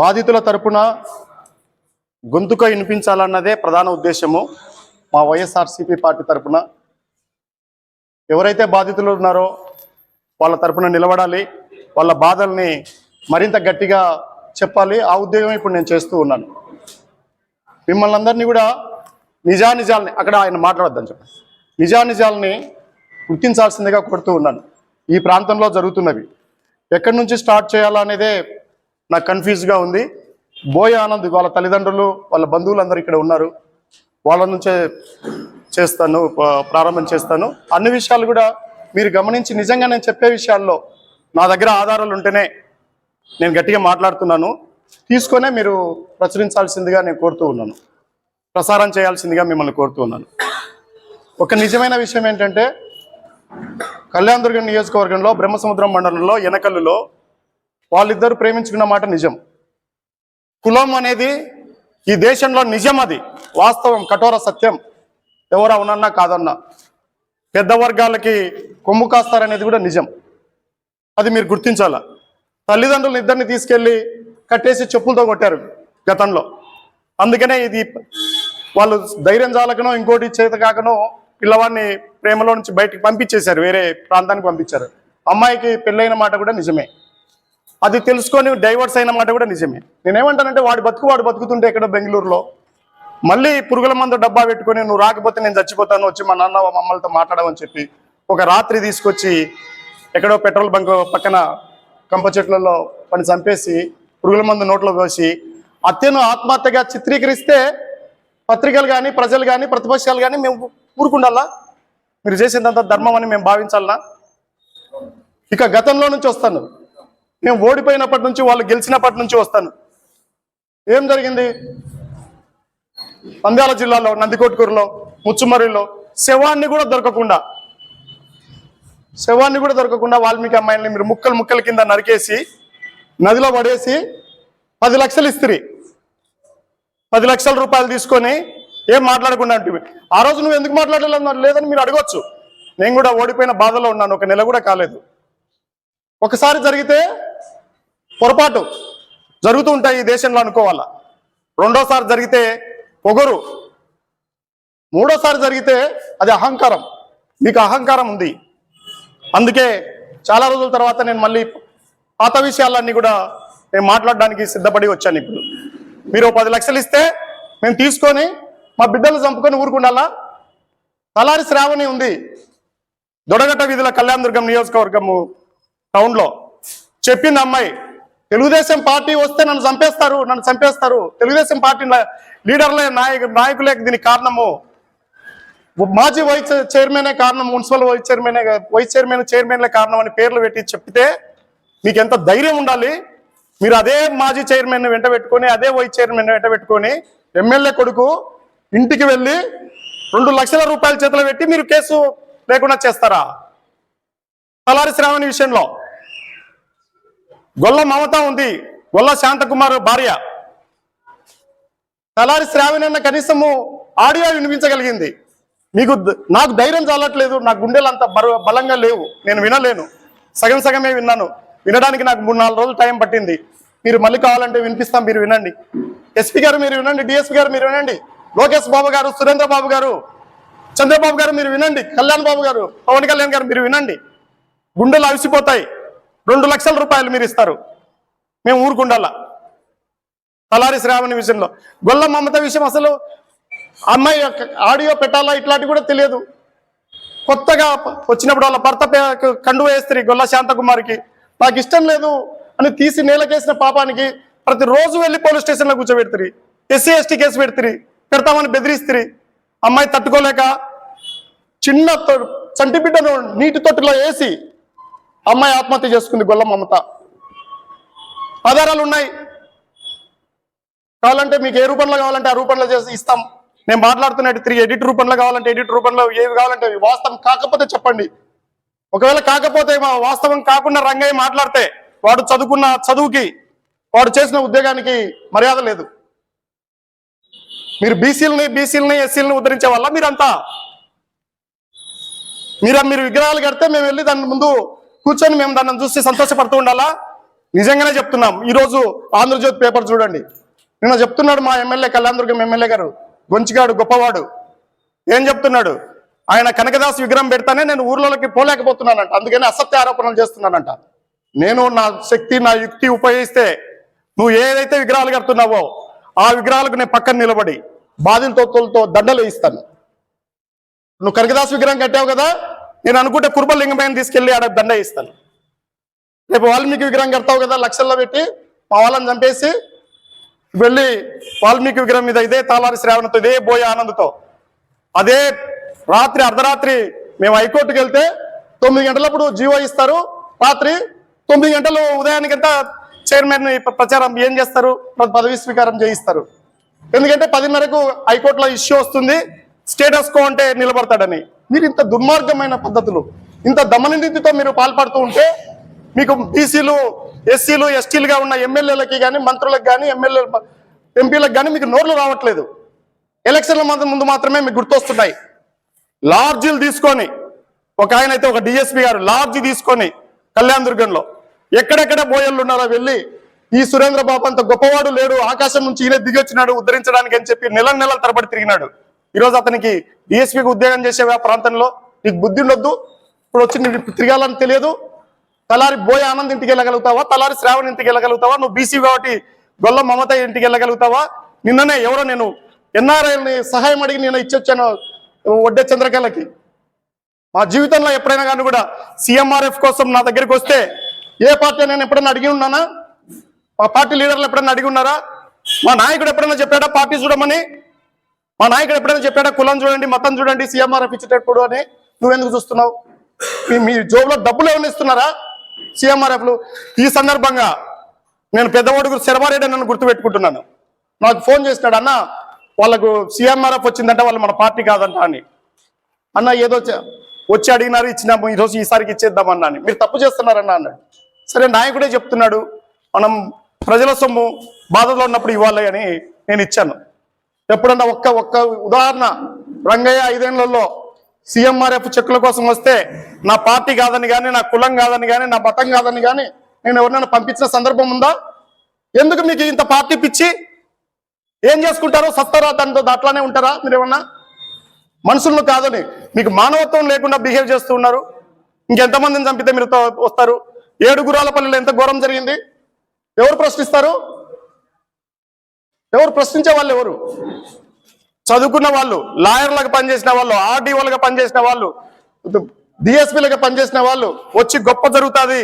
బాధితుల తరపున గొంతుక వినిపించాలన్నదే ప్రధాన ఉద్దేశము. మా వైఎస్ఆర్సీపీ పార్టీ తరపున ఎవరైతే బాధితులు ఉన్నారో వాళ్ళ తరపున నిలబడాలి. వాళ్ళ బాధల్ని మరింత గట్టిగా చెప్పాలి. ఆ ఉద్యోగం ఇప్పుడు నేను చేస్తూ ఉన్నాను. మిమ్మల్ని అందరినీ కూడా నిజానిజాలని అక్కడ ఆయన మాట్లాడద్దని చెప్పండి. నిజానిజాలని గుర్తించాల్సిందిగా కొడుతూ ఉన్నాను. ఈ ప్రాంతంలో జరుగుతున్నవి. ఎక్కడి నుంచి స్టార్ట్ చేయాలనేదే నాకు కన్ఫ్యూజ్గా ఉంది. బోయ ఆనంద్ వాళ్ళ తల్లిదండ్రులు వాళ్ళ బంధువులందరూ ఇక్కడ ఉన్నారు. వాళ్ళ నుంచే చేస్తాను ప్రారంభం చేస్తాను. అన్ని విషయాలు కూడా మీరు గమనించి నిజంగా నేను చెప్పే విషయాల్లో నా దగ్గర ఆధారాలు ఉంటేనే నేను గట్టిగా మాట్లాడుతున్నాను. తీసుకొనే మీరు ప్రచురించాల్సిందిగా నేను కోరుతూ ఉన్నాను. ప్రసారం చేయాల్సిందిగా మిమ్మల్ని కోరుతూ ఉన్నాను. ఒక నిజమైన విషయం ఏంటంటే కళ్యాణదుర్గం నియోజకవర్గంలో బ్రహ్మసముద్రం మండలంలో ఎనకల్లులో వాళ్ళిద్దరు ప్రేమించుకున్న మాట నిజం. కులం అనేది ఈ దేశంలో నిజం అది. వాస్తవం కఠోర సత్యం. ఎవరు అవునన్నా కాదన్నా. పెద్ద వర్గాలకి కొమ్ము కాస్తారనేది కూడా నిజం. అది మీరు గుర్తించాల? తల్లిదండ్రులు ఇద్దరిని తీసుకెళ్ళి కట్టేసి చెప్పులతో కొట్టారు గతంలో. అందుకనే ఇది వాళ్ళు ధైర్యం చాలకనో ఇంకోటి చేత కాకనో పిల్లవాడిని ప్రేమలో నుంచి బయటికి పంపించేశారు. వేరే ప్రాంతానికి పంపించారు. అమ్మాయికి పెళ్ళైన మాట కూడా నిజమే. అది తెలుసుకొని డైవర్స్ అయిన మాట కూడా నిజమే. నేనేమంటానంటే వాడు బతుకు వాడు బతుకుతుంటే ఇక్కడ బెంగళూరులో. మళ్ళీ పురుగుల మందు డబ్బా పెట్టుకొని నువ్వు రాకపోతే నేను చచ్చిపోతాను వచ్చి మా నాన్న మమ్మల్తో మాట్లాడమని చెప్పి ఒక రాత్రి తీసుకొచ్చి ఎక్కడో పెట్రోల్ బంక్ పక్కన కంప చెట్లలో పని చంపేసి పురుగుల మందు నోట్లో పోసి అత్యను ఆత్మహత్యగా చిత్రీకరిస్తే పత్రికలు కానీ ప్రజలు కానీ ప్రతిపక్షాలు కానీ మేము ఊరుకుండాలా? మీరు చేసినంత ధర్మం అని మేము భావించాలనా ఇక గతంలో నుంచి వస్తాను. నేను ఓడిపోయినప్పటి నుంచి వాళ్ళు గెలిచినప్పటి నుంచి వస్తాను. ఏం జరిగింది? నంద్యాల జిల్లాలో నందికొట్కూరులో ముచ్చుమరిలో శవాన్ని కూడా దొరకకుండా శవాన్ని కూడా దొరకకుండా వాల్మీకి అమ్మాయిని మీరు ముక్కలు ముక్కల కింద నరికేసి నదిలో పడేసి పది లక్షలు ఇస్త్రీ. పది లక్షల రూపాయలు తీసుకొని ఏం మాట్లాడకుండా అంటే ఆ రోజు నువ్వు ఎందుకు మాట్లాడలేదు లేదని మీరు అడగొచ్చు. నేను కూడా ఓడిపోయిన బాధలో ఉన్నాను. ఒక నెల కూడా కాలేదు. ఒకసారి జరిగితే పొరపాటు జరుగుతూ ఉంటాయి ఈ దేశంలో అనుకోవాలా? రెండోసారి జరిగితే పొగరు. మూడోసారి జరిగితే అది అహంకారం. మీకు అహంకారం ఉంది. అందుకే చాలా రోజుల తర్వాత నేను మళ్ళీ పాత విషయాలన్నీ కూడా నేను మాట్లాడడానికి సిద్ధపడి వచ్చాను ఇప్పుడు. మీరు పది లక్షలు ఇస్తే మేము తీసుకొని మా బిడ్డలు చంపుకొని ఊరుకుండాలా? తలారి శ్రావణి ఉంది. దొడగట్ట వీధుల కళ్యాణదుర్గం నియోజకవర్గము టౌన్లో. చెప్పింది అమ్మాయి. తెలుగుదేశం పార్టీ వస్తే నన్ను చంపేస్తారు నన్ను చంపేస్తారు. తెలుగుదేశం పార్టీ లీడర్లే నాయకు నాయకులే దీనికి కారణము. మాజీ వైస్ చైర్మనే కారణం మున్సిపల్ వైస్ చైర్మనే వైస్ చైర్మన్ చైర్మన్లే కారణం అని పేర్లు పెట్టి చెప్తే మీకు ఎంత ధైర్యం ఉండాలి? మీరు అదే మాజీ చైర్మన్ వెంట పెట్టుకొని అదే వైస్ చైర్మన్ వెంట పెట్టుకొని ఎమ్మెల్యే కొడుకు ఇంటికి వెళ్ళి రెండు లక్షల రూపాయల చేతిలో పెట్టి మీరు కేసు లేకుండా చేస్తారా? తలారి శ్రావణి విషయంలో. గొల్ల మమత ఉంది. గొల్ల శాంతకుమార్ భార్య. తలారి శ్రావణన్న కనీసము ఆడియో వినిపించగలిగింది. మీకు నాకు ధైర్యం చాలట్లేదు. నా గుండెలు అంత బలంగా లేవు. నేను వినలేను. సగం సగమే విన్నాను. వినడానికి నాకు మూడు నాలుగు రోజులు టైం పట్టింది. మీరు మళ్ళీ కావాలంటే వినిపిస్తాం మీరు వినండి. ఎస్పీ గారు మీరు వినండి డిఎస్పీ గారు మీరు వినండి. లోకేష్ బాబు గారు సురేంద్ర బాబు గారు చంద్రబాబు గారు మీరు వినండి. కళ్యాణ్ బాబు గారు పవన్ కళ్యాణ్ గారు మీరు వినండి. గుండెలు అవిసిపోతాయి. రెండు లక్షల రూపాయలు మీరు ఇస్తారు. మేము ఊరుకుండాల? తలారి శ్రావణి విషయంలో. గొల్ల మమత విషయం అసలు అమ్మాయి యొక్క ఆడియో పెట్టాలా ఇట్లాంటి కూడా తెలియదు. కొత్తగా వచ్చినప్పుడు వాళ్ళ భర్త కండు కండువ వేస్త్రీ గొల్ల శాంతకుమారికి. నాకు ఇష్టం లేదు అని తీసి నేలకేసిన పాపానికి ప్రతిరోజు వెళ్ళి పోలీస్ స్టేషన్లో కూర్చోబెడుతుంది ఎస్సీ ఎస్టీ కేసు పెడుతుంది పెడతామని బెదిరిస్తుంది అమ్మాయి తట్టుకోలేక చిన్న చంటిబిడ్డను నీటి తొట్టులో వేసి అమ్మాయి ఆత్మహత్య చేసుకుంది గొల్ల మమత ఆధారాలు ఉన్నాయి కావాలంటే మీకు ఏ రూపంలో కావాలంటే ఆ రూపంలో చేసి ఇస్తాం. నేను మాట్లాడుతున్నట్టు త్రీ ఎడిట్ రూపంలో కావాలంటే ఎడిట్ రూపంలో ఏవి కావాలంటే వాస్తవం కాకపోతే చెప్పండి. ఒకవేళ కాకపోతే మా వాస్తవం కాకుండా రంగయ్య మాట్లాడితే వాడు చదువుకున్న చదువుకి వాడు చేసిన ఉద్యోగానికి మర్యాద లేదు. మీరు బీసీలని బీసీలని ఎస్సీలని ఉద్ధరించే వల్ల మీరంతా. మీరు మీరు విగ్రహాలు కడితే మేము వెళ్ళి దాని ముందు కూర్చొని మేము దాన్ని చూసి సంతోషపడుతూ ఉండాలా? నిజంగానే చెప్తున్నాం. ఈరోజు ఆంధ్రజ్యోతి పేపర్ చూడండి. నిన్న చెప్తున్నాడు మా ఎమ్మెల్యే కళ్యాణదుర్గం ఎమ్మెల్యే గారు. గొంచిగాడు గొప్పవాడు. ఏం చెప్తున్నాడు? ఆయన కనకదాస్ విగ్రహం పెడతానే నేను ఊర్లోకి పోలేకపోతున్నానంట. అందుకని అసత్య ఆరోపణలు చేస్తున్నానంట. నేను నా శక్తి నా యుక్తి ఉపయోగిస్తే నువ్వు ఏదైతే విగ్రహాలు కడుతున్నావో ఆ విగ్రహాలకు నేను పక్కన నిలబడి బాధితులతో దండలు ఇస్తాను నువ్వు కనకదాస్ విగ్రహం కట్టావు కదా? నేను అనుకుంటే కుర్బలింగమైన తీసుకెళ్ళి ఆడ దండ ఇస్తాను రేపు వాల్మీకి విగ్రహం కడతావు కదా లక్షల్లో పెట్టి మా వాళ్ళని చంపేసి వెళ్ళి వాల్మీకి విగ్రహం మీద ఇదే తాళారి శ్రావణతో ఇదే బోయ ఆనందతో. అదే రాత్రి అర్ధరాత్రి మేము హైకోర్టుకి వెళ్తే తొమ్మిది గంటలప్పుడు జీవో ఇస్తారు. రాత్రి తొమ్మిది గంటలు ఉదయానికంతా చైర్మన్ ప్రచారం ఏం చేస్తారు? పదవి స్వీకారం చేయిస్తారు. ఎందుకంటే పదిన్నరకు హైకోర్టులో ఇష్యూ వస్తుంది. స్టేటస్ కో అంటే నిలబడతాడని. మీరు ఇంత దుర్మార్గమైన పద్ధతులు ఇంత దమననీతితో మీరు పాల్పడుతూ ఉంటే మీకు బీసీలు ఎస్సీలు ఎస్టీలుగా ఉన్న ఎమ్మెల్యేలకి కానీ మంత్రులకు కానీ ఎమ్మెల్యే ఎంపీలకు కానీ మీకు నోర్లు రావట్లేదు. ఎలక్షన్ల ముందు మాత్రమే మీకు గుర్తొస్తున్నాయి. లార్జీలు తీసుకొని ఒక ఆయన అయితే ఒక డిఎస్పీ గారు లార్జ్ తీసుకొని కళ్యాణ్ దుర్గంలో. ఎక్కడెక్కడ బోయళ్ళు ఉన్నారో వెళ్ళి ఈ సురేంద్ర బాబు అంత గొప్పవాడు లేడు ఆకాశం నుంచి ఈయన దిగొచ్చినాడు ఉద్ధరించడానికి అని చెప్పి నెల నెలల తరబడి తిరిగినాడు. ఈరోజు అతనికి డిఎస్పీకి ఉద్యోగం చేసే ఆ ప్రాంతంలో నీకు బుద్ధి ఉండొద్దు. ఇప్పుడు వచ్చి నీకు తిరగాలని తెలియదు. తలారి బోయ ఆనంద్ ఇంటికి వెళ్ళగలుగుతావా? తలారి శ్రావణ్ ఇంటికి వెళ్ళగలుగుతావా? నువ్వు బీసీ కాబట్టి గొల్ల మమత ఇంటికి వెళ్ళగలుగుతావా? నిన్ననే ఎవరో నేను ఎన్ఆర్ఐని సహాయం అడిగి నేను ఇచ్చొచ్చాను వడ్డే చంద్రకళకి. మా జీవితంలో ఎప్పుడైనా కానీ కూడా సీఎంఆర్ఎఫ్ కోసం నా దగ్గరికి వస్తే ఏ పార్టీ నేను ఎప్పుడైనా అడిగి ఉన్నానా? మా పార్టీ లీడర్లు ఎప్పుడైనా అడిగి ఉన్నారా? మా నాయకుడు ఎప్పుడైనా చెప్పాడా? పార్టీ చూడమని? మా నాయకుడు ఎప్పుడైనా చెప్పాడా కులం చూడండి మతం చూడండి సీఎంఆర్ఎఫ్ ఇచ్చేటప్పుడు అని? నువ్వెందుకు చూస్తున్నావు? మీ మీ జోబులో డబ్బులు ఏమైనా ఇస్తున్నారా సీఎంఆర్ఎఫ్లు? ఈ సందర్భంగా నేను పెద్దవాడు శర్మారెడ్డి నన్ను గుర్తుపెట్టుకుంటున్నాను. నాకు ఫోన్ చేసినాడు అన్న వాళ్ళకు సీఎంఆర్ఎఫ్ వచ్చిందంటే వాళ్ళు మన పార్టీ కాదంట అని. అన్న ఏదో వచ్చి అడిగినారు ఇచ్చినాము ఈరోజు ఈసారికి ఇచ్చేద్దామన్నా అని. మీరు తప్పు చేస్తున్నారన్న అన్నాడు. సరే నాయకుడే చెప్తున్నాడు మనం ప్రజల సొమ్ము బాధలో ఉన్నప్పుడు ఇవ్వాలి అని నేను ఇచ్చాను. ఎప్పుడన్నా ఒక్క ఒక్క ఉదాహరణ రంగయ్య ఐదేళ్ళలో సీఎంఆర్ఎఫ్ చెక్కుల కోసం వస్తే నా పార్టీ కాదని కానీ నా కులం కాదని కానీ నా మతం కాదని కానీ నేను ఎవరినైనా పంపించిన సందర్భం ఉందా? ఎందుకు మీకు ఇంత పార్టీ పిచ్చి? ఏం చేసుకుంటారో సస్తారా దాంతో అట్లానే ఉంటారా మీరు ఏమన్నా? మనుషులను కాదని మీకు మానవత్వం లేకుండా బిహేవ్ చేస్తూ ఉన్నారు. ఇంకెంతమందిని చంపితే మీరు వస్తారు? ఏడు గురాలపల్లిలో ఎంత ఘోరం జరిగింది? ఎవరు ప్రశ్నిస్తారు? ఎవరు ప్రశ్నించే వాళ్ళు ఎవరు? చదువుకున్న వాళ్ళు లాయర్లకు పనిచేసిన వాళ్ళు ఆర్డీఓలుగా పనిచేసిన వాళ్ళు డిఎస్పీలుగా పనిచేసిన వాళ్ళు వచ్చి గొప్ప జరుగుతుంది.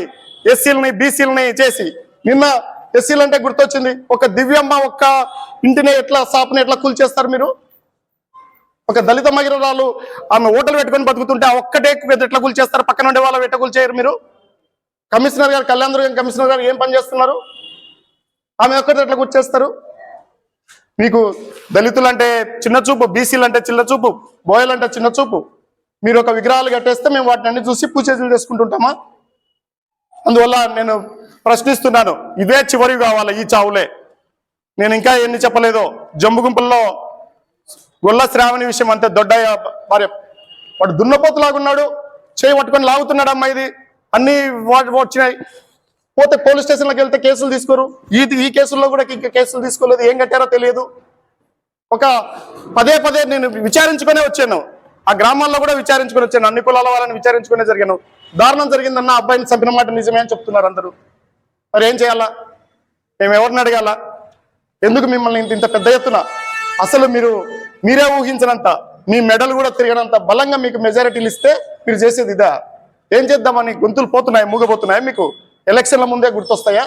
ఎస్సీలని బీసీలని చేసి. నిన్న ఎస్సీలు అంటే గుర్తొచ్చింది ఒక దివ్యమ్మ ఒక్క ఇంటిని ఎట్లా షాప్ని ఎట్లా కూల్చేస్తారు మీరు? ఒక దళిత మహిళలు ఆమె ఓటలు పెట్టుకొని బతుకుతుంటే ఆ ఒక్కటే ఎట్లా కూల్చేస్తారు పక్కన ఉండే వాళ్ళు ఎట్లా కూల్చేయరు మీరు? కమిషనర్ గారు కళ్యాణ్ కమిషనర్ గారు ఏం పని చేస్తున్నారు? ఆమె ఒక్కటి ఎట్లా కూర్చేస్తారు మీకు దళితులు అంటే చిన్న చూపు బీసీలు అంటే చిన్న చూపు బోయలు అంటే చిన్న చూపు. మీరు ఒక విగ్రహాలు కట్టేస్తే మేము వాటిని అన్ని చూసి పూజలు చేసుకుంటుంటామా? అందువల్ల నేను ప్రశ్నిస్తున్నాను ఇదే చివరి కావాలి ఈ చావులే. నేను ఇంకా ఎన్ని చెప్పలేదో. జంబు గుంపుల్లో గొల్ల శ్రావణి విషయం అంతే దొడ్డయ్య భార్య. వాడు దున్నపోతులాగున్నాడు చేయి పట్టుకొని లాగుతున్నాడు అమ్మాయిది ఇది. అన్ని వాటి వచ్చినాయి. పోతే పోలీస్ స్టేషన్లోకి వెళ్తే కేసులు తీసుకోరు. ఈ ఈ కేసుల్లో కూడా ఇంకా కేసులు తీసుకోలేదు. ఏం కట్టారో తెలియదు. ఒక పదే పదే నేను విచారించుకునే వచ్చాను. ఆ గ్రామాల్లో కూడా విచారించుకొని వచ్చాను. అన్ని కులాల వాళ్ళని విచారించుకునే జరిగాను. దారుణం జరిగిందన్న అబ్బాయిని చంపిన మాట నిజమే అని చెప్తున్నారు అందరూ. మరి ఏం చేయాలా? మేము ఎవరిని అడగాల? ఎందుకు మిమ్మల్ని ఇంత ఇంత పెద్ద ఎత్తున? అసలు మీరు మీరే ఊహించినంత మీ మెడలు కూడా తిరిగినంత బలంగా మీకు మెజారిటీలు ఇస్తే మీరు చేసేది ఇదా? ఏం చేద్దామని గొంతులు పోతున్నాయి మూగబోతున్నాయి మీకు? ఎలక్షన్ల ముందే గుర్తొస్తాయా?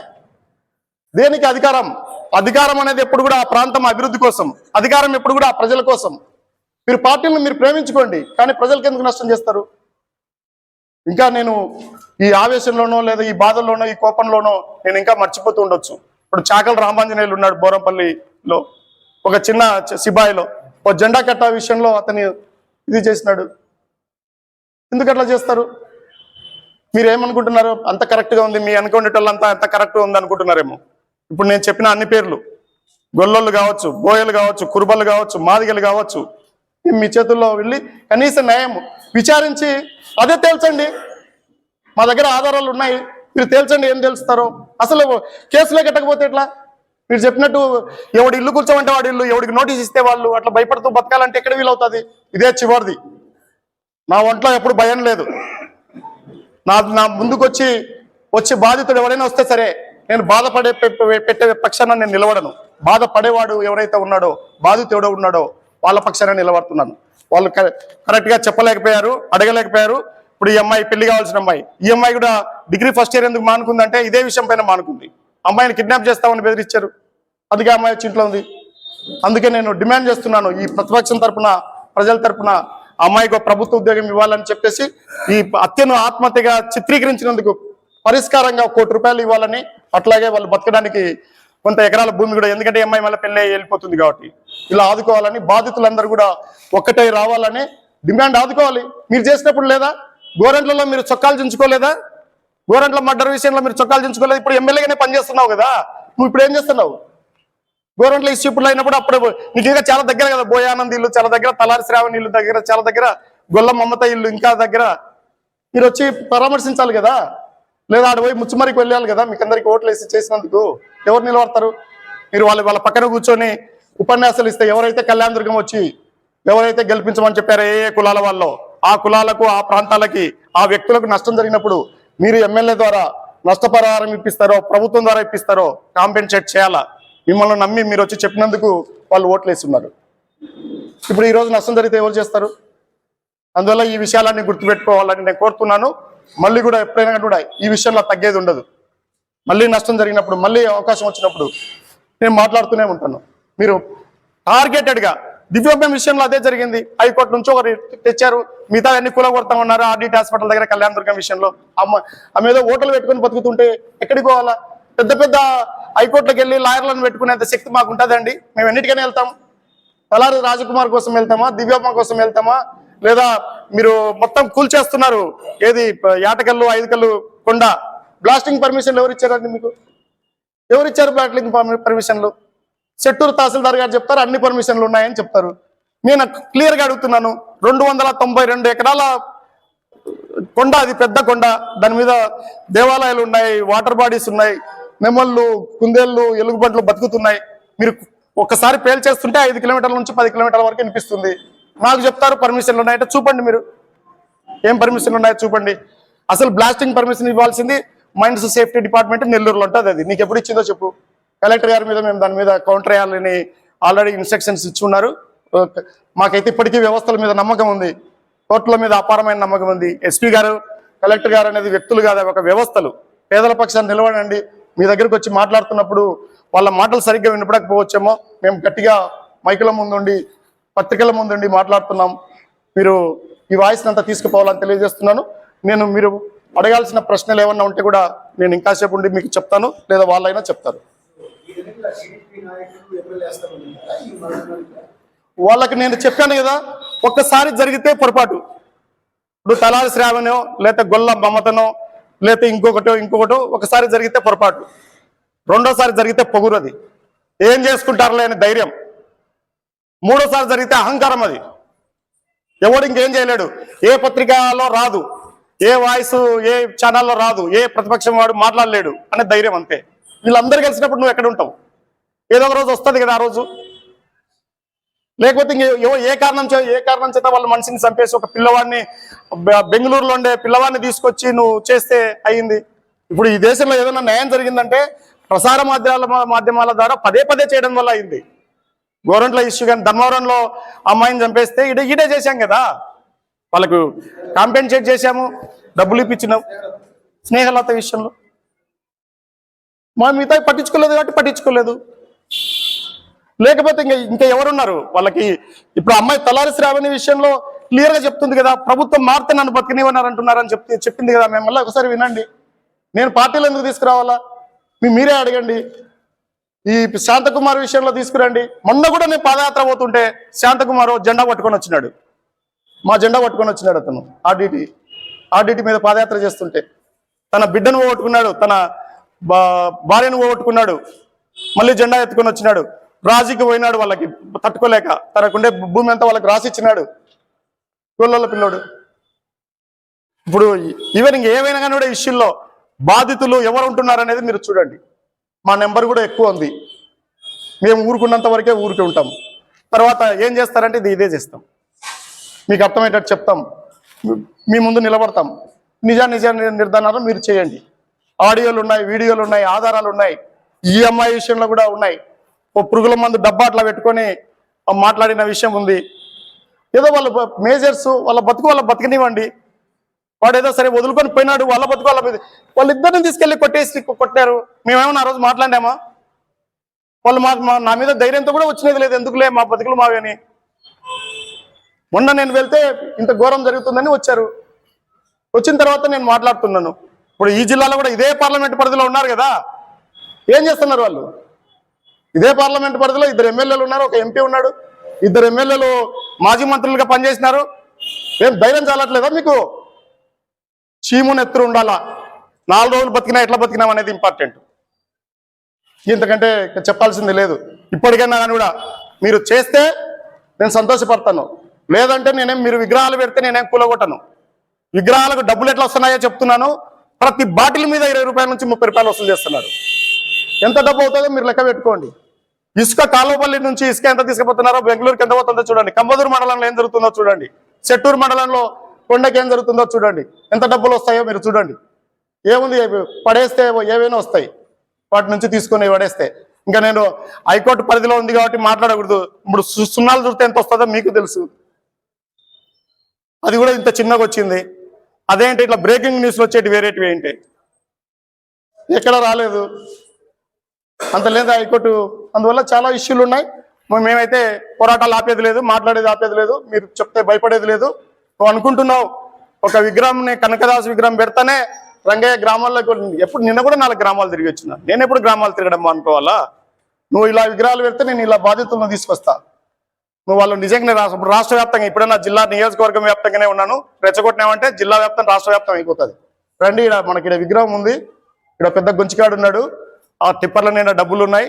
దేనికి అధికారం? అధికారం అనేది ఎప్పుడు కూడా ఆ ప్రాంతం అభివృద్ధి కోసం అధికారం ఎప్పుడు కూడా ఆ ప్రజల కోసం. మీరు పార్టీలను మీరు ప్రేమించుకోండి కానీ ప్రజలకు ఎందుకు నష్టం చేస్తారు? ఇంకా నేను ఈ ఆవేశంలోనో లేదా ఈ బాధల్లోనో ఈ కోపంలోనో నేను ఇంకా మర్చిపోతూ ఉండొచ్చు. ఇప్పుడు చాకల రామాంజనేయులు ఉన్నాడు బోరంపల్లిలో ఒక చిన్న సిబాయిలో ఒక ఓ జెండా కట్ట విషయంలో అతని ఇది చేసినాడు. ఎందుకు అట్లా చేస్తారు? మీరు ఏమనుకుంటున్నారు అంత కరెక్ట్గా ఉంది. మీ అనుకునేటోళ్ళంతా అంత కరెక్ట్గా ఉంది అనుకుంటున్నారేమో ఇప్పుడు నేను చెప్పిన అన్ని పేర్లు. గొల్లలు కావచ్చు బోయలు కావచ్చు కురుబలు కావచ్చు మాదిగలు కావచ్చు. మీ చేతుల్లో వెళ్ళి కనీస న్యాయం విచారించి అదే తేల్చండి. మా దగ్గర ఆధారాలు ఉన్నాయి. మీరు తేల్చండి ఏం తెలుస్తారో. అసలు కేసులే కట్టకపోతే ఎట్లా? మీరు చెప్పినట్టు ఎవడి ఇల్లు కూర్చోమంటే వాడి ఇల్లు ఎవడికి నోటీస్ ఇస్తే వాళ్ళు అట్లా భయపడుతూ బతకాలంటే ఎక్కడ వీలవుతుంది? ఇదే చివరిది. నా ఒంట్లో ఎప్పుడు భయం లేదు. నా నా ముందుకు వచ్చి వచ్చి బాధితుడు ఎవరైనా వస్తే సరే నేను బాధపడే పె- పెట్టే పక్షాన నేను నిలబడను. బాధపడేవాడు ఎవరైతే ఉన్నాడో బాధితుడు ఎవడో ఉన్నాడో వాళ్ళ పక్షాన నిలబడుతున్నాను. వాళ్ళు కరెక్ట్గా చెప్పలేకపోయారు అడగలేకపోయారు. ఇప్పుడు ఈ అమ్మాయి పెళ్ళి కావాల్సిన అమ్మాయి. ఈ అమ్మాయి కూడా డిగ్రీ ఫస్ట్ ఇయర్ ఎందుకు మానుకుందంటే ఇదే విషయం పైన మానుకుంది. అమ్మాయిని కిడ్నాప్ చేస్తామని బెదిరించారు అందుకే అమ్మాయి వచ్చి ఇంట్లో ఉంది. అందుకే నేను డిమాండ్ చేస్తున్నాను ఈ ప్రతిపక్షం తరఫున ప్రజల తరఫున అమ్మాయికి ప్రభుత్వ ఉద్యోగం ఇవ్వాలని చెప్పేసి ఈ హత్యను ఆత్మహత్యగా చిత్రీకరించినందుకు పరిష్కారంగా కోటి రూపాయలు ఇవ్వాలని అట్లాగే వాళ్ళు బతకడానికి కొంత ఎకరాల భూమి కూడా ఎందుకంటే అమ్మాయి మళ్ళీ పెళ్ళి వెళ్ళిపోతుంది కాబట్టి. ఇలా ఆదుకోవాలని బాధితులందరూ కూడా ఒక్కటే రావాలని డిమాండ్ ఆదుకోవాలి. మీరు చేసినప్పుడు లేదా? గోరెంట్లలో మీరు చొక్కాలు చించుకోలేదా? గోరంట్ల మర్డర్ విషయంలో మీరు చొక్కాలు చించుకోలేదు? ఇప్పుడు ఎమ్మెల్యేగానే పనిచేస్తున్నావు కదా. నువ్వు ఇప్పుడు ఏం చేస్తున్నావు? గోరంట్ల ఇష్యూ ఇప్పుడు అయినప్పుడు అప్పుడు నీకు ఇంకా చాలా దగ్గర కదా బోయానంద్ ఇల్లు చాలా దగ్గర తలారి శ్రావణి ఇల్లు దగ్గర చాలా దగ్గర గొల్ల మమత ఇల్లు ఇంకా దగ్గర. మీరు వచ్చి పరామర్శించాలి కదా. లేదా ఆడ పోయి ముచ్చుమరికి వెళ్ళాలి కదా మీకు అందరికి ఓట్లు వేసి చేసినందుకు. ఎవరు నిలబడతారు? మీరు వాళ్ళు వాళ్ళ పక్కన కూర్చొని ఉపన్యాసాలు ఇస్తే ఎవరైతే కళ్యాణ దుర్గం వచ్చి ఎవరైతే గెలిపించమని చెప్పారో ఏ ఏ కులాల వాళ్ళు ఆ కులాలకు ఆ ప్రాంతాలకి ఆ వ్యక్తులకు నష్టం జరిగినప్పుడు మీరు ఎమ్మెల్యే ద్వారా నష్టపరిహారం ఇప్పిస్తారో ప్రభుత్వం ద్వారా ఇప్పిస్తారో కాంపెన్సేట్ చేయాలా? మిమ్మల్ని నమ్మి మీరు వచ్చి చెప్పినందుకు వాళ్ళు ఓట్లు వేస్తున్నారు ఇప్పుడు ఈ రోజు నష్టం జరిగితే ఎవరు చేస్తారు? అందువల్ల ఈ విషయాలన్నీ గుర్తుపెట్టుకోవాలని నేను కోరుతున్నాను. మళ్ళీ కూడా ఎప్పుడైనా కూడా ఈ విషయంలో తగ్గేది ఉండదు. మళ్ళీ నష్టం జరిగినప్పుడు మళ్ళీ అవకాశం వచ్చినప్పుడు నేను మాట్లాడుతూనే ఉంటాను. మీరు టార్గెటెడ్గా దివ్యోపం విషయంలో అదే జరిగింది. హైకోర్టు నుంచి ఒకరు తెచ్చారు. మిగతా అన్ని కుల కొడతా ఉన్నారు హాస్పిటల్ దగ్గర కళ్యాణ దుర్గం విషయంలో. అమ్మ ఆమె ఏదో ఓటలు పెట్టుకొని బతుకుతుంటే ఎక్కడికి పోవాలా? పెద్ద పెద్ద హైకోర్టులకు వెళ్ళి లాయర్లను పెట్టుకునేంత శక్తి మాకు ఉంటుందండి మేము ఎన్నిటికైనా వెళ్తాం. తలారి రాజకుమార్ కోసం వెళ్తామా? దివ్యమ్మ కోసం వెళ్తామా? లేదా మీరు మొత్తం కూల్చేస్తున్నారు. ఏది ప- యాటకల్లు ఐదుకల్లు కొండ. బ్లాస్టింగ్ పర్మిషన్లు ఎవరు ఇచ్చారండి మీకు? ఎవరు ఇచ్చారు బ్లాస్టింగ్ పర్మి- పర్మిషన్లు? చెట్టూరు తహసీల్దార్ గారు చెప్తారు అన్ని పర్మిషన్లు ఉన్నాయని చెప్తారు. నేను క్లియర్గా అడుగుతున్నాను. రెండు వందల తొంభై రెండు ఎకరాల కొండ అది పెద్ద కొండ. దాని మీద దేవాలయాలు ఉన్నాయి వాటర్ బాడీస్ ఉన్నాయి. నెమళ్ళు కుందేళ్ళు ఎలుగుబంట్లు బతుకుతున్నాయి. మీరు ఒక్కసారి పేల్చేస్తుంటే ఐదు కిలోమీటర్ల నుంచి పది కిలోమీటర్ల వరకు వినిపిస్తుంది. నాకు చెప్తారు పర్మిషన్లు ఉన్నాయంటే చూపండి మీరు. ఏం పర్మిషన్లు ఉన్నాయో చూపండి. అసలు బ్లాస్టింగ్ పర్మిషన్ ఇవ్వాల్సింది మైండ్స్ సేఫ్టీ డిపార్ట్మెంట్ నెల్లూరులో ఉంటుంది అది. నీకు ఎప్పుడు ఇచ్చిందో చెప్పు. కలెక్టర్ గారి మీద మేము దాని మీద కౌంటర్ వేయాలని ఆల్రెడీ ఇన్స్ట్రక్షన్స్ ఇచ్చి ఉన్నారు. ఓకే. మాకైతే ఇప్పటికీ వ్యవస్థల మీద నమ్మకం ఉంది. కోర్టుల మీద అపారమైన నమ్మకం ఉంది. ఎస్పీ గారు కలెక్టర్ గారు అనేది వ్యక్తులు కాదు ఒక వ్యవస్థలు. పేదల పక్షాన్ని నిలబడండి. మీ దగ్గరకు వచ్చి మాట్లాడుతున్నప్పుడు వాళ్ళ మాటలు సరిగ్గా వినపడకపోవచ్చేమో. మేము గట్టిగా మైకుల ముందుండి పత్రికల ముందుండి మాట్లాడుతున్నాం. మీరు ఈ వాయిస్ని అంతా తీసుకుపోవాలని తెలియజేస్తున్నాను. నేను మీరు అడగాల్సిన ప్రశ్నలు ఏమన్నా ఉంటే కూడా నేను ఇంకాసేపు ఉండి మీకు చెప్తాను లేదా వాళ్ళైనా చెప్తారు. వాళ్ళకి నేను చెప్పాను కదా ఒక్కసారి జరిగితే పొరపాటు. ఇప్పుడు తలారి శ్రావణో లేకపోతే గొల్ల మమతనో లేకపోతే ఇంకొకటో ఇంకొకటో ఒకసారి జరిగితే పొరపాటు. రెండోసారి జరిగితే పొగురది ఏం చేసుకుంటారులే లేని ధైర్యం. మూడోసారి జరిగితే అహంకారం అది. ఎవడు ఇంకేం చేయలేడు. ఏ పత్రికలో రాదు. ఏ వాయిస్ ఏ ఛానల్లో రాదు. ఏ ప్రతిపక్షం వాడు మాట్లాడలేడు అనే ధైర్యం అంతే. వీళ్ళందరూ కలిసినప్పుడు నువ్వు ఎక్కడ ఉంటావు? ఏదో ఒక రోజు వస్తుంది కదా ఆ రోజు. లేకపోతే ఇంక ఏ కారణం చే ఏ కారణం చేత వాళ్ళ మనిషిని చంపేసి ఒక పిల్లవాడిని బెంగళూరులో ఉండే పిల్లవాడిని తీసుకొచ్చి నువ్వు చేస్తే అయింది ఇప్పుడు ఈ దేశంలో ఏదైనా న్యాయం జరిగిందంటే ప్రసార మాధ్యమాల మాధ్యమాల ద్వారా పదే పదే చేయడం వల్ల అయింది గవర్నమెంట్లో ఇష్యూ కానీ ధర్మవరంలో అమ్మాయిని చంపేస్తే ఇడే ఇడే చేశాం కదా. వాళ్ళకు కాంపెన్సేట్ చేశాము డబ్బులు ఇప్పించినాం స్నేహలత విషయంలో. మా మిగతా పట్టించుకోలేదు కాబట్టి పట్టించుకోలేదు. లేకపోతే ఇంకా ఇంకా ఎవరున్నారు? వాళ్ళకి ఇప్పుడు అమ్మాయి తలారి శ్రావణి విషయంలో క్లియర్గా చెప్తుంది కదా ప్రభుత్వం మారితే నన్ను బతికనివ్వన్నారు అంటున్నారని చెప్తే చెప్పింది కదా మేము. మళ్ళీ ఒకసారి వినండి. నేను పార్టీలు ఎందుకు తీసుకురావాలా? మీ మీరే అడగండి. ఈ శాంతకుమార్ విషయంలో తీసుకురండి. మొన్న కూడా నేను పాదయాత్ర పోతుంటే శాంతకుమార్ జెండా పట్టుకొని వచ్చినాడు. మా జెండా పట్టుకొని వచ్చినాడు అతను ఆర్డిటి ఆర్డిటి మీద పాదయాత్ర చేస్తుంటే. తన బిడ్డను పోగొట్టుకున్నాడు తన బా- భార్యను పోగొట్టుకున్నాడు. మళ్ళీ జెండా ఎత్తుకొని వచ్చినాడు. రాజీకి పోయినాడు వాళ్ళకి తట్టుకోలేక. తనకుండే భూమి అంతా వాళ్ళకి రాసిచ్చినాడు. గొల్లల పిల్లోడు. ఇప్పుడు ఈవెన్ ఏమైనా కానీ కూడా ఇష్యూల్లో బాధితులు ఎవరు ఉంటున్నారు అనేది మీరు చూడండి. మా నెంబర్ కూడా ఎక్కువ ఉంది. మేము ఊరుకున్నంత వరకే ఊరికి ఉంటాం. తర్వాత ఏం చేస్తారంటే ఇది ఇదే చేస్తాం. మీకు అర్థమయ్యేటట్టు చెప్తాం. మీ- ముందు నిలబడతాం. నిజా నిజ నిర్ధారణ మీరు చేయండి. ఆడియోలు ఉన్నాయి వీడియోలు ఉన్నాయి ఆధారాలు ఉన్నాయి. ఈఎంఐ విషయంలో కూడా ఉన్నాయి. ఓ పురుగుల మందు డబ్బా అట్లా పెట్టుకొని మాట్లాడిన విషయం ఉంది. ఏదో వాళ్ళ మేజర్స్ వాళ్ళ బతుకు వాళ్ళ బతకనివ్వండి. వాడు ఏదో సరే వదులుకొని పోయినాడు వాళ్ళ బతుకు వాళ్ళ వాళ్ళిద్దరిని తీసుకెళ్ళి కొట్టేసి కొట్టారు. మేమేమన్నా ఆ రోజు మాట్లాడామా వాళ్ళు మా మా- నా మీద ధైర్యంతో కూడా వచ్చినది లేదు. ఎందుకులే మా బతుకులు మావి మొన్న నేను వెళ్తే ఇంత ఘోరం జరుగుతుందని వచ్చారు. వచ్చిన తర్వాత నేను మాట్లాడుతున్నాను. ఇప్పుడు ఈ జిల్లాలో కూడా ఇదే పార్లమెంట్ పరిధిలో ఉన్నారు కదా. ఏం చేస్తున్నారు వాళ్ళు? ఇదే పార్లమెంట్ పరిధిలో ఇద్దరు ఎమ్మెల్యేలు ఉన్నారు ఒక ఎంపీ ఉన్నాడు. ఇద్దరు ఎమ్మెల్యేలు మాజీ మంత్రులుగా పనిచేసినారు. ఏం ధైర్యం చాలట్లేదా మీకు? చీమును ఎత్తురు ఉండాలా? నాలుగు రోజులు బతికినా ఎట్లా బతికినాం అనేది ఇంపార్టెంట్ ఇంతకంటే చెప్పాల్సింది లేదు. ఇప్పటికైనా కానీ కూడా మీరు చేస్తే నేను సంతోషపడతాను. లేదంటే నేనేం మీరు విగ్రహాలు పెడితే నేనేం కూలగొట్టను. విగ్రహాలకు డబ్బులు ఎట్లా వస్తున్నాయో చెప్తున్నాను. ప్రతి బాటిల్ మీద ఇరవై రూపాయల నుంచి ముప్పై రూపాయలు వసూలు చేస్తున్నారు. ఎంత డబ్బు అవుతుందో మీరు లెక్క పెట్టుకోండి. ఇసుక కాలువపల్లి నుంచి ఇసుక ఎంత తీసుకుపోతున్నారో బెంగళూరుకి ఎంత పోతుందో చూడండి. కంబదూరు మండలంలో ఏం జరుగుతుందో చూడండి. చెట్టూరు మండలంలో కొండకి ఏం జరుగుతుందో చూడండి. ఎంత డబ్బులు వస్తాయో మీరు చూడండి. ఏముంది? పడేస్తే ఏవైనా వస్తాయి. వాటి నుంచి తీసుకొని పడేస్తే. ఇంకా నేను హైకోర్టు పరిధిలో ఉంది కాబట్టి మాట్లాడకూడదు. ఇప్పుడు సున్నాలు చూస్తే ఎంత వస్తుందో మీకు తెలుసు. అది కూడా ఇంత చిన్నగా వచ్చింది. అదేంటి? ఇట్లా బ్రేకింగ్ న్యూస్లు వచ్చేటి వేరేటివి ఏంటి? ఎక్కడ రాలేదు. అంత లేదు హైకోర్టు అందువల్ల చాలా ఇష్యూలు ఉన్నాయి. మేమైతే పోరాటాలు ఆపేది లేదు మాట్లాడేది ఆపేది లేదు మీరు చెప్తే భయపడేది లేదు. నువ్వు అనుకుంటున్నావు ఒక విగ్రహం కనకదాస్ విగ్రహం పెడతానే రంగయ్య గ్రామాల్లోకి ఎప్పుడు నిన్న కూడా నాలుగు గ్రామాలు తిరిగి వచ్చిన. నేను ఎప్పుడు గ్రామాలు తిరగడం అనుకోవాలా నువ్వు ఇలా విగ్రహాలు పెడితే నేను ఇలా బాధ్యతలను తీసుకొస్తా. నువ్వు వాళ్ళు నిజంగా రాష్ట్ర వ్యాప్తంగా ఇప్పుడైనా జిల్లా నియోజకవర్గం వ్యాప్తంగానే ఉన్నాను. రెచ్చగొట్టినామంటే జిల్లా వ్యాప్తం రాష్ట్ర వ్యాప్తం అయిపోతుంది. రండి ఇక్కడ మనకి ఇక్కడ విగ్రహం ఉంది. ఇక్కడ పెద్ద గుంచికాడు ఉన్నాడు. ఆ టిప్పర్ల నిండా డబ్బులు ఉన్నాయి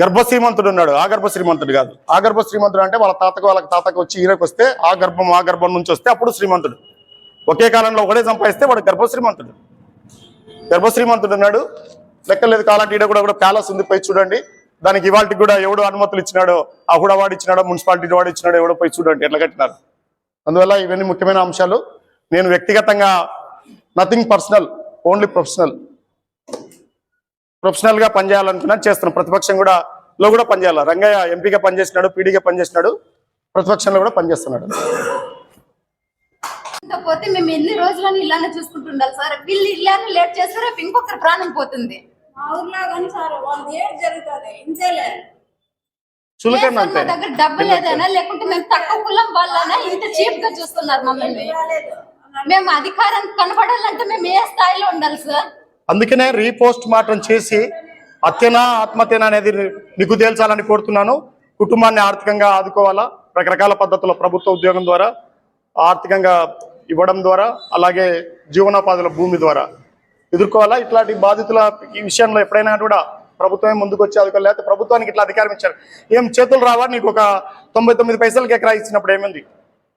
గర్భశ్రీమంతుడు ఉన్నాడు ఆ గర్భశ్రీమంతుడు కాదు. ఆ గర్భశ్రీమంతుడు అంటే వాళ్ళ తాతకు వాళ్ళ తాతకు వచ్చి ఈరకు వస్తే ఆ గర్భం ఆ గర్భం నుంచి వస్తే అప్పుడు శ్రీమంతుడు. ఒకే కాలంలో ఒకటే సంపాదిస్తే వాడు గర్భశ్రీమంతుడు. గర్భశ్రీమంతుడు ఉన్నాడు లెక్కలేదు కాలంటే ఈడ కూడా కూడా ప్యాలెస్ ఉంది. పోయి చూడండి. దానికి ఇవాళకి కూడా ఎవడు అనుమతులు ఇచ్చినాడో ఆ కూడా వాడు ఇచ్చినాడో మున్సిపాలిటీ వాడు ఇచ్చినాడో ఎవడో పోయి చూడండి. ఎట్లా కట్టినారు? అందువల్ల ఇవన్నీ ముఖ్యమైన అంశాలు. నేను వ్యక్తిగతంగా నథింగ్ పర్సనల్ ఓన్లీ ప్రొఫెషనల్ ప్రొఫెషనల్గా పనిచేయాలనుకున్నాను చేస్తున్నాను ప్రతిపక్షం కూడా లో కూడా పనిచేయాలి? రంగయ్య ఎంపీగా పనిచేసినాడు పీడీగా పనిచేసినాడు ప్రతిపక్షంలో కూడా పనిచేస్తున్నాడు. పోతే మేము ఎన్ని రోజులని ఇలానే చూసుకుంటుండాలి సార్. వీళ్ళు ఇలానే లేట్ ఇంకొకరి ప్రాణం పోతుంది. మా ఊర్లో కానీ సార్ వాళ్ళు ఏడు జరుగుతుంది. ఇంతేలే. చులకన లేదు సార్, అంతే. మా దగ్గర డబ్బు లేదనా? లేకుంటే మేము తక్కువ కులం వాళ్ళనా? ఇంత చీప్గా చూస్తున్నారు మమ్మల్ని. మేము అధికారం కనపడాలంటే మేము ఏ స్థాయిలో ఉండాలి సార్? అందుకనే రీపోస్ట్ మార్టం చేసి హత్యనా ఆత్మహత్యనా అనేది నిగ్గు తేల్చాలని కోరుతున్నాను. కుటుంబాన్ని ఆర్థికంగా ఆదుకోవాలా? రకరకాల పద్ధతుల ప్రభుత్వ ఉద్యోగం ద్వారా ఆర్థికంగా ఇవ్వడం ద్వారా అలాగే జీవనోపాధుల భూమి ద్వారా ఎదుర్కోవాలా? ఇట్లాంటి బాధితుల ఈ విషయంలో ఎప్పుడైనా కూడా ప్రభుత్వమే ముందుకు వచ్చి అధికారులు లేకపోతే ప్రభుత్వానికి ఇట్లా అధికారం ఇచ్చారు. ఏం చేతులు రావా? నీకు ఒక తొంభై తొమ్మిది పైసలకి ఎకరా ఇచ్చినప్పుడు ఏమైంది?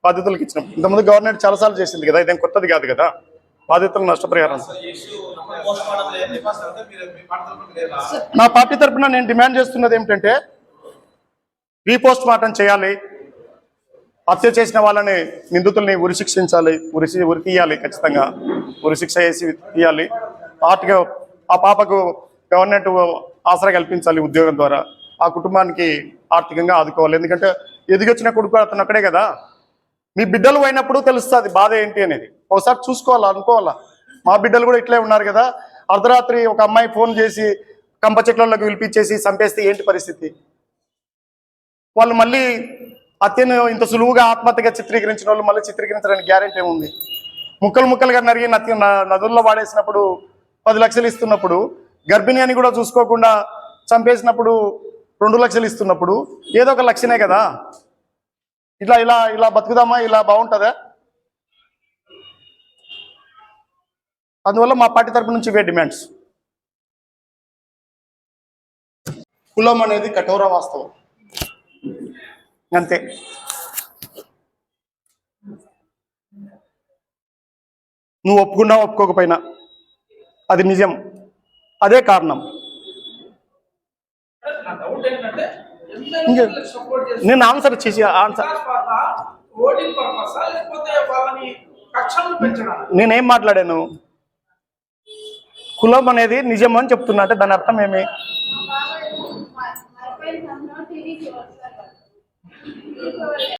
బాధితులకు ఇచ్చినప్పుడు. ఇంతకుముందు గవర్నమెంట్ చాలాసార్లు చేసింది కదా ఇదేం కొత్తది కాదు కదా? బాధితులకు నష్టపరిహారం. నా పార్టీ తరపున నేను డిమాండ్ చేస్తున్నది ఏమిటంటే రీపోస్ట్ మార్టం చేయాలి. హత్య చేసిన వాళ్ళని నిందితుల్ని ఉరిశిక్షించాలి ఉరిసి ఉరి తీయాలి ఖచ్చితంగా. ఉరిశిక్ష వేసి తీయాలి. ఆర్టిగా ఆ పాపకు గవర్నమెంట్ ఆసరా కల్పించాలి ఉద్యోగం ద్వారా. ఆ కుటుంబానికి ఆర్థికంగా ఆదుకోవాలి. ఎందుకంటే ఎదిగొచ్చిన కొడుకు అతను అక్కడే కదా. మీ బిడ్డలు అయినప్పుడు తెలుస్తుంది బాధ ఏంటి అనేది. ఒకసారి చూసుకోవాలా అనుకోవాలా? మా బిడ్డలు కూడా ఇట్లే ఉన్నారు కదా. అర్ధరాత్రి ఒక అమ్మాయి ఫోన్ చేసి కంప చెట్లలోకి పిలిపించేసి చంపేస్తే ఏంటి పరిస్థితి? వాళ్ళు మళ్ళీ హత్యను ఇంత సులువుగా ఆత్మహత్యగా చిత్రీకరించిన వాళ్ళు మళ్ళీ చిత్రీకరించడానికి గ్యారెంటీ ఏముంది? ముక్కలు ముక్కలుగా నరిగి నతి నదుల్లో వాడేసినప్పుడు పది లక్షలు ఇస్తున్నప్పుడు గర్భిణి అని కూడా చూసుకోకుండా చంపేసినప్పుడు రెండు లక్షలు ఇస్తున్నప్పుడు ఏదో ఒక లక్షనే కదా? ఇట్లా ఇలా ఇలా బతుకుదామా? ఇలా బాగుంటుందా? అందువల్ల మా పార్టీ తరపు నుంచి ఇవే డిమాండ్స్. కులం అనేది కఠోర వాస్తవం. అంతే. నువ్వు ఒప్పుకున్నా ఒప్పుకోకపోయినా అది నిజం. అదే కారణం. నేను ఆన్సర్ చేసి ఆన్సర్. నేనేం మాట్లాడాను? కులం అనేది నిజం అని చెప్తున్నా. అంటే దాని అర్థం ఏమి?